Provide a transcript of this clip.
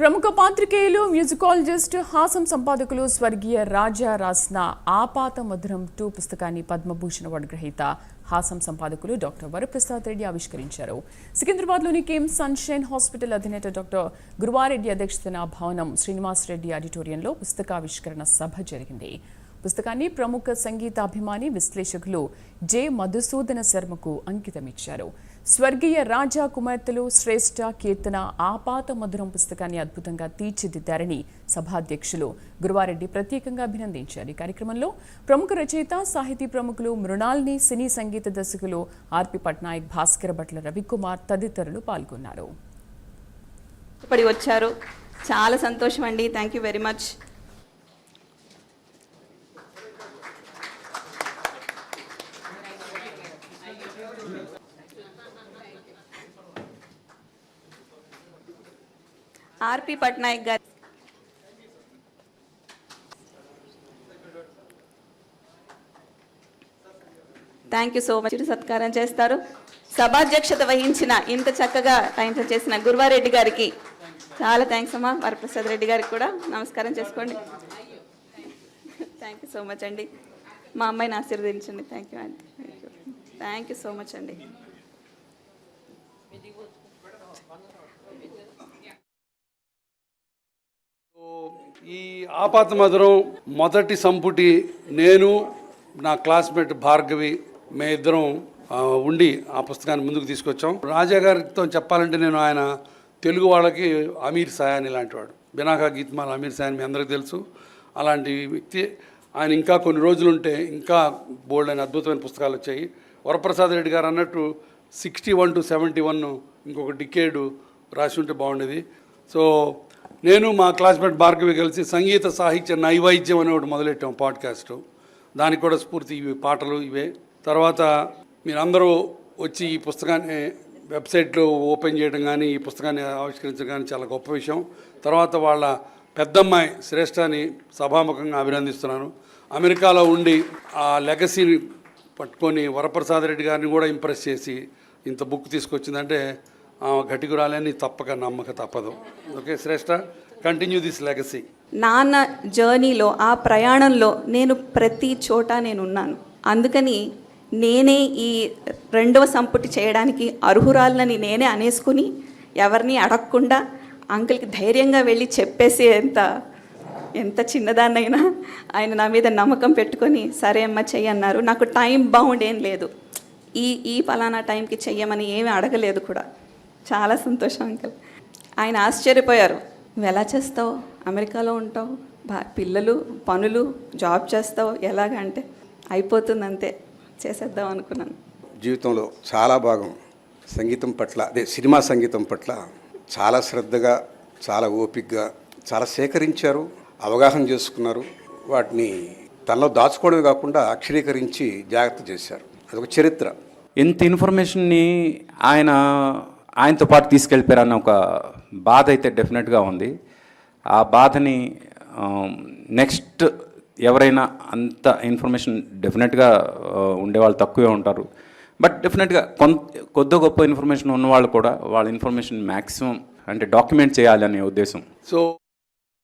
ప్రముఖ పాత్రికేయులు మ్యూజికాలజిస్ట్ హాసం సంపాదకులు స్వర్గీయ రాజా రాసిన ఆపాత మధురం టూ పుస్తకాన్ని పద్మభూషణ అవార్డు గ్రహీత హాసం సంపాదకులు డాక్టర్ వరప్రసాద్ రెడ్డి ఆవిష్కరించారు. సికింద్రాబాద్లోని కిమ్ సన్షైన్ హాస్పిటల్ అధినేత డాక్టర్ గురువారెడ్డి అధ్యక్షతన భవనం శ్రీనివాస్ రెడ్డి ఆడిటోరియంలో పుస్తకావిష్కరణ సభ జరిగింది. పుస్తకాన్ని ప్రముఖ సంగీతాభిమాని విశ్లేషకులు జె మధుసూదన శర్మకు అంకితమిచ్చారు. స్వర్గీయ రాజా కుమార్తెలు శ్రేష్ఠ కీర్తన ఆపాత మధురం పుస్తకాన్ని అద్భుతంగా తీర్చిదిద్దారని సభాధ్యక్షులు గురువారెడ్డి ప్రత్యేకంగా అభినందించారు. ఈ కార్యక్రమంలో ప్రముఖ రచయిత సాహితీ ప్రముఖులు మృణాల్ని సినీ సంగీత దర్శకులు ఆర్పి పట్నాయక్ భాస్కర భట్ల రవికుమార్ తదితరులు పాల్గొన్నారు. ఇప్పటి వచ్చారు. చాలా సంతోషం అండి thank you very much RP Patnaik గారు థ్యాంక్ యూ సో మచ్ సత్కారం చేస్తారు. సభాధ్యక్షత వహించిన ఇంత చక్కగా టైం చేసిన గురువారెడ్డి గారికి చాలా థ్యాంక్స్ అమ్మా. వరప్రసాద్ రెడ్డి గారికి కూడా నమస్కారం చేసుకోండి. థ్యాంక్ యూ సో మచ్ అండి. మా అమ్మాయిని ఆశీర్వదించండి. థ్యాంక్ యూ అండి thank you thank you so much అండి. ఈ ఆపాత మధురం మొదటి సంపుటి నేను నా క్లాస్మేట్ భార్గవి మే ఇద్దరం ఉండి ఆ పుస్తకాన్ని ముందుకు తీసుకొచ్చాం. రాజా గారితో చెప్పాలంటే నేను ఆయన తెలుగు వాళ్ళకి అమీర్ సాయాని లాంటి వాడు బినాకా గీత్మాల్ అమీర్ సాయాని మీ అందరికీ తెలుసు. అలాంటి వ్యక్తి. ఆయన ఇంకా కొన్ని రోజులు ఉంటే ఇంకా బోల్డ్ అయిన అద్భుతమైన పుస్తకాలు వచ్చాయి. వరప్రసాద్ రెడ్డి గారు అన్నట్టు sixty one to seventy one ఇంకొక డికేడు రాసి ఉంటే బాగుండేది. సో నేను మా క్లాస్మేట్ భార్గవి కలిసి సంగీత సాహిత్య నైవేద్యం అనే ఒకటి మొదలెట్టాం పాడ్కాస్ట్. దానికి కూడా స్ఫూర్తి ఇవి పాటలు ఇవే. తర్వాత మీరందరూ వచ్చి ఈ పుస్తకాన్ని వెబ్సైట్లో ఓపెన్ చేయడం కానీ ఈ పుస్తకాన్ని ఆవిష్కరించడం కానీ చాలా గొప్ప విషయం. తర్వాత వాళ్ళ పెద్దమ్మాయి శ్రేష్ఠాన్ని సభాముఖంగా అభినందిస్తున్నాను. అమెరికాలో ఉండి ఆ లెగసీని పట్టుకొని వరప్రసాద్ రెడ్డి గారిని కూడా ఇంప్రెస్ చేసి ఇంత బుక్ తీసుకొచ్చిందంటే ఆ తప్పక నమ్మక తప్పదు. Okay Shreshta continue this legacy నాన్న జర్నీలో ఆ ప్రయాణంలో నేను ప్రతి చోట నేను ఉన్నాను అందుకని నేనే ఈ రెండవ సంపుటి చేయడానికి అర్హురాలని నేనే అనేసుకుని ఎవరిని అడగకుండా అంకుల్కి ధైర్యంగా వెళ్ళి చెప్పేసి ఎంత ఎంత చిన్నదాన్నైనా ఆయన నా మీద నమ్మకం పెట్టుకొని సరే అమ్మ చెయ్యి అన్నారు. నాకు టైం బౌండ్ ఏం లేదు. ఈ ఈ ఫలానా టైంకి చెయ్యమని ఏమీ అడగలేదు కూడా. చాలా సంతోషం అంకుల్. ఆయన ఆశ్చర్యపోయారు. నువ్వు ఎలా చేస్తావు? అమెరికాలో ఉంటావు బా పిల్లలు పనులు జాబ్ చేస్తావు ఎలాగ అంటే అయిపోతుంది అంతే చేసేద్దాం అనుకున్నాను. జీవితంలో చాలా భాగం సంగీతం పట్ల అదే సినిమా సంగీతం పట్ల చాలా శ్రద్ధగా చాలా ఓపికగా చాలా సేకరించారు అవగాహన చేసుకున్నారు. వాటిని తనలో దాచుకోవడమే కాకుండా అక్షరీకరించి జాగ్రత్త చేశారు. అదొక చరిత్ర. ఇంత ఇన్ఫర్మేషన్ని ఆయన ఆయనతో పాటు తీసుకెళ్ళిపోయారన్న ఒక బాధ అయితే డెఫినెట్గా ఉంది. ఆ బాధని నెక్స్ట్ ఎవరైనా అంత ఇన్ఫర్మేషన్ డెఫినెట్గా ఉండేవాళ్ళు తక్కువే ఉంటారు. బట్ డెఫినెట్గా కొంత కొద్ది గొప్ప ఇన్ఫర్మేషన్ ఉన్నవాళ్ళు కూడా వాళ్ళ ఇన్ఫర్మేషన్ మ్యాక్సిమం అంటే డాక్యుమెంట్ చేయాలనే ఉద్దేశం. సో